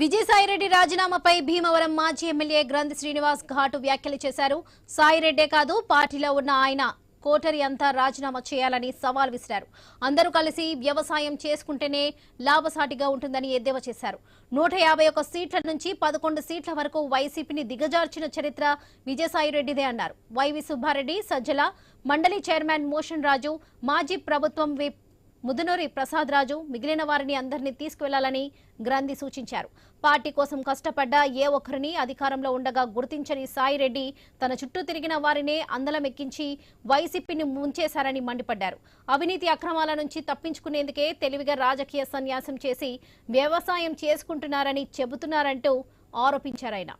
విజయసాయిరెడ్డి రాజీనామాపై భీమవరం మాజీ ఎమ్మెల్యే గ్రంథి శ్రీనివాస్ ఘాటు వ్యాఖ్యలు చేశారు. సాయిరెడ్డే కాదు పార్టీలో ఉన్న ఆయన కోటరి అంతా రాజీనామా చేయాలని సవాల్ విసిరారు. అందరూ కలిసి వ్యవసాయం చేసుకుంటేనే లాభసాటిగా ఉంటుందని ఎద్దేవా చేశారు. నూట యాభై ఒక్క సీట్ల నుంచి పదకొండు సీట్ల వరకు వైసీపీని దిగజార్చిన చరిత్ర విజయసాయిరెడ్డిదే అన్నారు. వైవి సుబ్బారెడ్డి సజ్జల మండలి చైర్మన్ మోషన్ రాజు మాజీ ప్రభుత్వం విప్ ముదునూరి ప్రసాద్ రాజు మిగిలిన వారిని అందరినీ తీసుకువెళ్ళాలని గ్రంథి సూచించారు. పార్టీ కోసం కష్టపడ్డ ఏ ఒక్కరిని అధికారంలో ఉండగా గుర్తించని సాయిరెడ్డి తన చుట్టూ తిరిగిన వారినే అందలం ఎక్కించి వైసీపీని ముంచేశారని మండిపడ్డారు. అవినీతి అక్రమాల నుంచి తప్పించుకునేందుకే తెలివిగా రాజకీయ సన్యాసం చేసి వ్యవసాయం చేసుకుంటున్నారని చెబుతున్నారంటూ ఆరోపించారాయన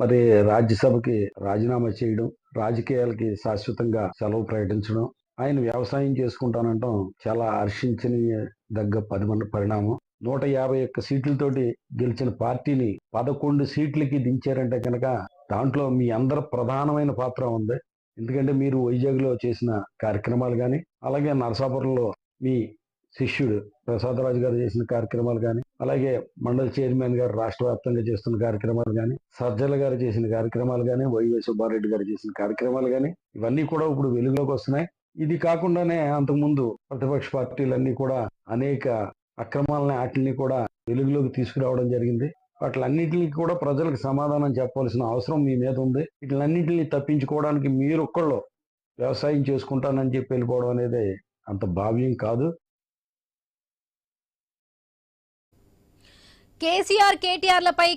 మరి రాజ్యసభకి రాజీనామా చేయడం రాజకీయాలకి శాశ్వతంగా సెలవు ప్రకటించడం ఆయన వ్యవసాయం చేసుకుంటానంటాం చాలా హర్షించని దగ్గ పది పరిణామం. నూట యాభై ఒక్క సీట్లతోటి గెలిచిన పార్టీని పదకొండు సీట్లకి దించారంటే కనుక దాంట్లో మీ అందరి ప్రధానమైన పాత్ర ఉంది. ఎందుకంటే మీరు వైజాగ్లో చేసిన కార్యక్రమాలు కానీ అలాగే నరసాపురంలో మీ శిష్యుడు ప్రసాదరాజు గారు చేసిన కార్యక్రమాలు కానీ అలాగే మండల చైర్మన్ గారు రాష్ట్ర వ్యాప్తంగా చేస్తున్న కార్యక్రమాలు కానీ సజ్జల గారు చేసిన కార్యక్రమాలు కానీ వైవై సుబ్బారెడ్డి గారు చేసిన కార్యక్రమాలు కానీ ఇవన్నీ కూడా ఇప్పుడు వెలుగులోకి వస్తున్నాయి. ఇది కాకుండానే అంతకుముందు ప్రతిపక్ష పార్టీలన్నీ కూడా అనేక అక్రమాలని వాటిని కూడా వెలుగులోకి తీసుకురావడం జరిగింది. వాటిలన్నింటినీ కూడా ప్రజలకు సమాధానం చెప్పవలసిన అవసరం మీ మీద ఉంది. వీటిలన్నింటినీ తప్పించుకోవడానికి మీరు ఒక్కళ్ళు వ్యవసాయం చేసుకుంటానని చెప్పి వెళ్ళిపోవడం అనేది అంత భావ్యం కాదు. కేసీఆర్ కేటీఆర్లపై